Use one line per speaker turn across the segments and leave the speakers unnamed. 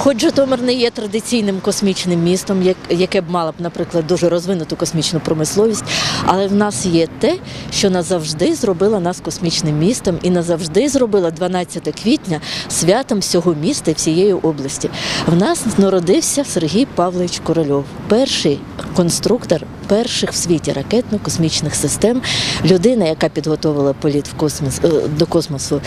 Хоч Житомир не є традиційним космічним містом, як- яке б мало б, наприклад, дуже розвинуту космічну промисловість, але в нас є те, що назавжди зробила нас космічним містом і назавжди зробила 12 квітня святом всього міста і всієї області. В нас народився Сергій Павлович Корольов, перший конструктор перших в світі ракетно-космічних систем, людина, яка підготовила політ в космос е, до космосу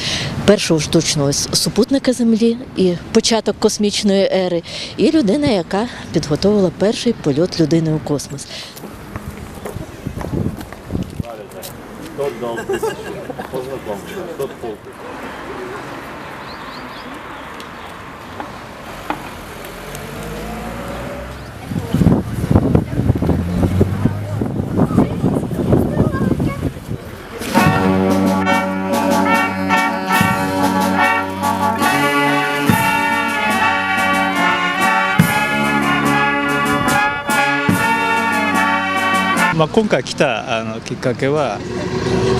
першого штучного супутника Землі і початок космічної ери, і людина, яка підготовила перший польот людини у космос.
Тот дал тысячу. Познакомься. Тот полтысячи.
まあ、今回来たあのきっかけは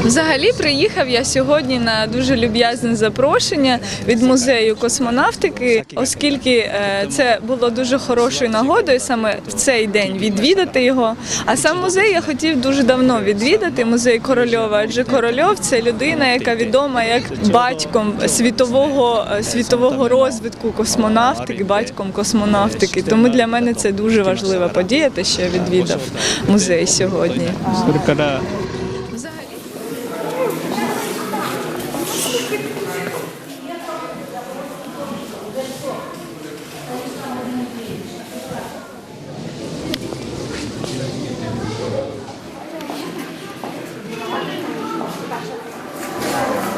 Взагалі приїхав я сьогодні на дуже люб'язне запрошення від музею космонавтики, оскільки е, це було дуже хорошою нагодою саме в цей день відвідати його. А сам музей я хотів дуже давно відвідати музей Корольова, адже Корольов це людина, яка відома як батьком світового е, світового розвитку космонавтики, батьком космонавтики. Тому для мене це дуже важлива подія, те, що я відвідав музей сьогодні.
大声。